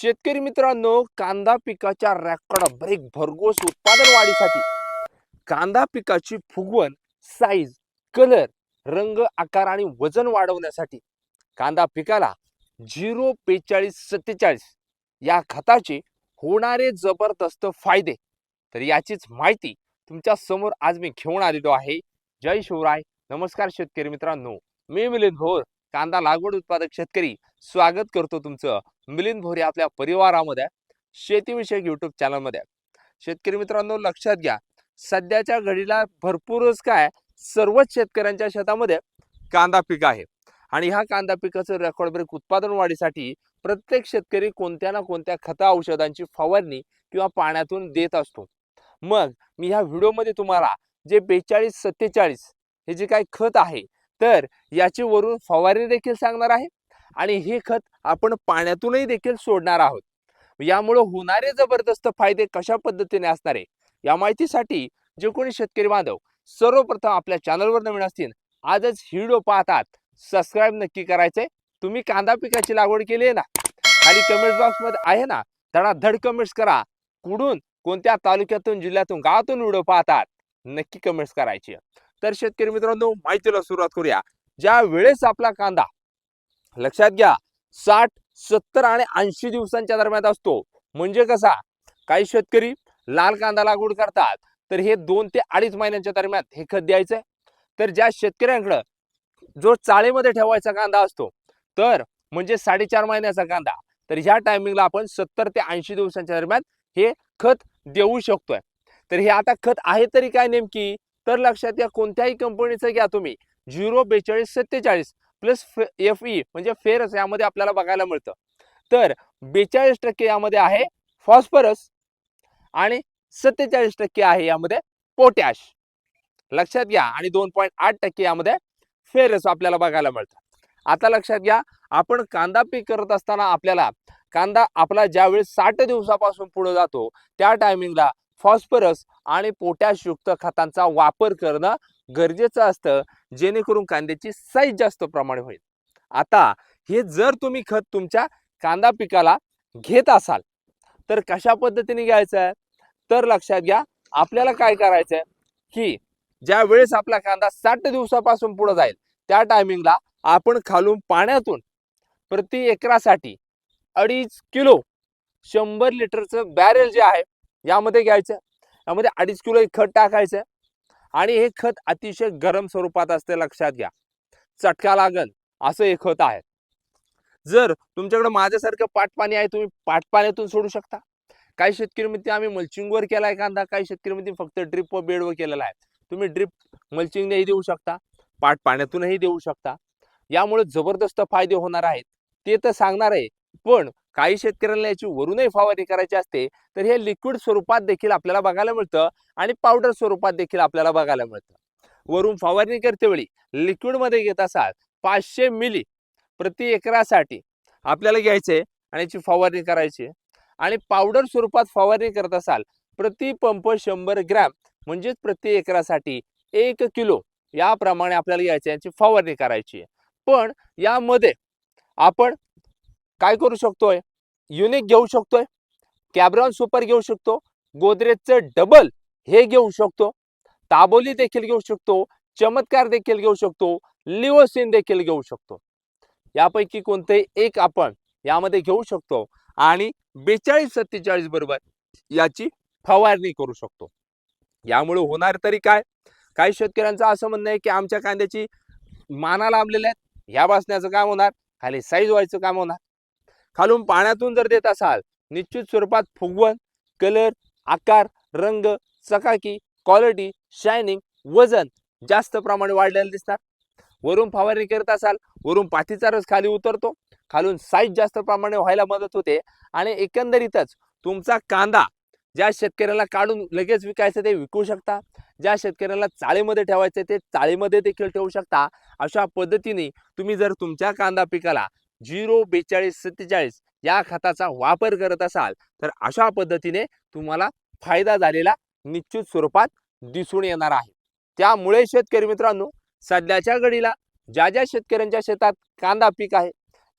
शेतकरी मित्रांनो कांदा पिकाच्या रॅकॉर्ड ब्रेक भरघोस उत्पादन वाढीसाठी कांदा पिकाची फुगवण साईज कलर रंग आकार आणि वजन वाढवण्यासाठी कांदा पिकाला झिरो बेचाळीस सत्तेचाळीस या खताचे होणारे जबरदस्त फायदे. तर याचीच माहिती तुमच्यासमोर आज मी घेऊन आलेलो आहे. जय शिवराय. नमस्कार शेतकरी मित्रांनो. मी मिलिंद भोर कांदा लागवड उत्पादक शेतकरी. स्वागत करतो तुमचं मिलिंद भोरे आपल्या परिवारामध्ये शेतीविषयक युट्यूब चॅनलमध्ये शेतकरी मित्रांनो लक्षात घ्या सध्याच्या घडीला भरपूरच काय सर्वच शेतकऱ्यांच्या शेतामध्ये कांदा पीक आहे. आणि ह्या कांदा पिकाचं रेकॉर्ड ब्रेक उत्पादन वाढीसाठी प्रत्येक शेतकरी कोणत्या ना कोणत्या खता औषधांची फवारणी किंवा पाण्यातून देत असतो. मग मी ह्या व्हिडिओमध्ये तुम्हाला जे बेचाळीस सत्तेचाळीस हे जे काही खत आहे तर याची वरून फवारणी देखील सांगणार आहे. आणि हे खत आपण पाण्यातूनही देखील सोडणार आहोत. यामुळे होणारे जबरदस्त फायदे कशा पद्धतीने असणार आहे या माहितीसाठी जे कोणी शेतकरी बांधव सर्वप्रथम आपल्या चॅनलवर नवीन असतील आजच हिडो व्हिडिओ पाहतात. सबस्क्राईब नक्की करायचंय. तुम्ही कांदा पिकाची लागवड केली आहे ना खाली कमेंट बॉक्समध्ये आहे ना धडाधड कमेंट्स करा. कुठून कोणत्या तालुक्यातून जिल्ह्यातून गावातून व्हिडिओ पाहतात नक्की कमेंट्स करायची. तर शेतकरी मित्रांनो माहितीला सुरुवात करूया. ज्या वेळेस आपला कांदा लक्षात घ्या साठ सत्तर आणि ऐंशी दिवसांच्या दरम्यान असतो. म्हणजे कसा? काही शेतकरी लाल कांदा लागवड करतात तर हे दोन ते अडीच महिन्यांच्या दरम्यान हे खत द्यायचंय तर ज्या शेतकऱ्यांकडं जो चाळीमध्ये ठेवायचा कांदा असतो तर म्हणजे साडेचार महिन्याचा कांदा तर ह्या टायमिंगला आपण सत्तर ते ऐंशी दिवसांच्या दरम्यान हे खत देऊ शकतोय. तर हे आता खत आहे तरी काय नेमकी? तर लक्षात घ्या कोणत्याही कंपनीचं घ्या तुम्ही. झिरो बेचाळीस सत्तेचाळीस. प्लस एफ ई म्हणजे फेरस यामध्ये आपल्याला बघायला मिळतं. तर बेचाळीस टक्के यामध्ये आहे फॉस्फरस आणि सत्तेचाळीस टक्के आहे यामध्ये पोटॅश. लक्षात घ्या आणि दोन पॉईंट आठ टक्के यामध्ये फेरस आपल्याला बघायला मिळतं. आता लक्षात घ्या आपण कांदा पीक करत असताना आपल्याला कांदा आपला ज्यावेळेस साठ दिवसापासून पुढे जातो त्या टायमिंगला फॉस्फरस आणि पोटॅश युक्त खतांचा वापर करणं गरजेचं असतं जेणेकरून कांद्याची साईज जास्त प्रमाणे होईल. आता हे जर तुम्ही खत तुमच्या कांदा पिकाला घेत असाल तर कशा पद्धतीने घ्यायचं? आहे तर लक्षात घ्या आपल्याला काय करायचं आहे की ज्या वेळेस आपला कांदा साठ दिवसापासून पुढे जाईल त्या टायमिंगला आपण खालून पाण्यातून प्रति एकरासाठी अडीच किलो शंभर लिटरचं बॅरेल जे आहे यामध्ये घ्यायचं. यामध्ये अडीच किलो खत टाकायचं. आणि हे खत अतिशय गरम स्वरूपात असते लक्षात घ्या. चटका लागल असं हे खत आहे. जर तुमच्याकडे माझ्यासारखं पाटपाणी आहे तुम्ही पाटपाण्यातून सोडू शकता. काही शेतकरी आम्ही मल्चिंगवर केलाय कांदा काही शेतकरी फक्त ड्रिप व बेडवर केलेला आहे. तुम्ही ड्रिप मल्चिंगनेही देऊ शकता पाट पाण्यातूनही देऊ शकता. यामुळे जबरदस्त फायदे होणार आहेत. ते तर सांगणार आहे पण काही शेतकऱ्यांना याची वरूनही फवारणी करायची असते तर हे लिक्विड स्वरूपात देखील आपल्याला बघायला मिळतं आणि पावडर स्वरूपात देखील आपल्याला बघायला मिळतं. वरून फवारणी करते वेळी लिक्विडमध्ये घेत असाल पाचशे मिली प्रति एकरासाठी आपल्याला घ्यायचे आणि याची फवारणी करायची. आणि पावडर स्वरूपात फवारणी करत असाल प्रति पंप शंभर ग्रॅम म्हणजेच प्रति एकरासाठी एक किलो याप्रमाणे आपल्याला घ्यायचे याची फवारणी करायची. पण यामध्ये आपण काय करू शकतोय? युनिक घेऊ शकतोय. कॅब्रॉन सुपर घेऊ शकतो. गोदरेजचं डबल हे घेऊ शकतो. ताबोली देखील घेऊ शकतो. चमत्कार देखील घेऊ शकतो. लिओसिन देखील घेऊ शकतो. यापैकी कोणतेही एक आपण यामध्ये घेऊ शकतो आणि बेचाळीस सत्तेचाळीस बरोबर याची फवारणी करू शकतो. यामुळे होणार तरी काय? काही शेतकऱ्यांचं असं म्हणणं आहे की आमच्या कांद्याची माना लांबलेल्या आहेत. ह्या बसण्याचं काम होणार. खाली साईज व्हायचं काम होणार. खालून पाण्यातून जर देत असाल निश्चित स्वरूपात फुगवण कलर आकार रंग चकाकी क्वालिटी शायनिंग वजन जास्त प्रमाणे वाढलेलं दिसणार. वरून फवारणी करत असाल वरून पाठीचा रस खाली उतरतो. खालून साईज जास्त प्रमाणे व्हायला मदत होते आणि एकंदरीतच तुमचा कांदा ज्या शेतकऱ्याला काढून लगेच विकायचं ते विकू शकता ज्या शेतकऱ्याला चाळीमध्ये ठेवायचं ते चाळीमध्ये देखील ठेवू शकता. अशा पद्धतीने तुम्ही जर तुमच्या कांदा पिकाला झिरो बेचाळीस सत्तेचाळीस या खताचा वापर करत असाल तर अशा पद्धतीने तुम्हाला फायदा झालेला निश्चित स्वरूपात दिसून येणार आहे. त्यामुळे शेतकरी मित्रांनो सध्याच्या घडीला ज्या ज्या शेतकऱ्यांच्या शेतात कांदा पीक आहे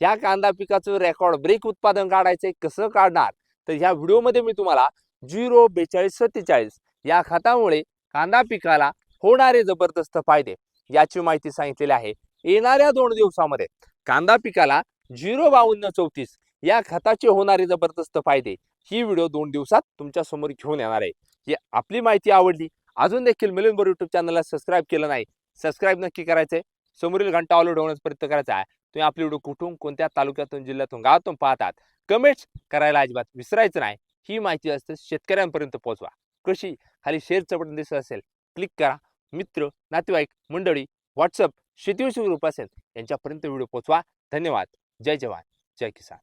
या कांदा पिकाचं रेकॉर्ड ब्रेक उत्पादन काढायचं कसं काढणार? तर ह्या व्हिडिओमध्ये मी तुम्हाला झिरो बेचाळीस सत्तेचाळीस या खतामुळे कांदा पिकाला होणारे जबरदस्त फायदे याची माहिती सांगितलेली आहे. येणाऱ्या दोन दिवसामध्ये कांदा पिकाला झिरो बावन्न चौतीस या खताचे होणारे जबरदस्त फायदे ही व्हिडिओ दोन दिवसात तुमच्यासमोर घेऊन येणार आहे. ही आपली माहिती आवडली अजून देखील मिलिंद बोर युट्यूब चॅनलला सबस्क्राईब केलं नाही सबस्क्राईब नक्की करायचंय. समोरील घंटा ऑलोड होण्याचा प्रयत्न करायचा आहे. तुम्ही आपली व्हिडिओ कुठून कोणत्या तालुक्यातून जिल्ह्यातून गावातून पाहतात कमेंट्स करायला अजिबात विसरायचं नाही. ही माहिती असते शेतकऱ्यांपर्यंत पोहोचवा. कृषी खाली शेअरचं बटन दिसत असेल क्लिक करा. मित्र नातेवाईक मंडळी व्हॉट्सअप शेतीविषयी ग्रुप असेल यांच्यापर्यंत व्हिडिओ पोचवा धन्यवाद. जय जवान. जय किसान.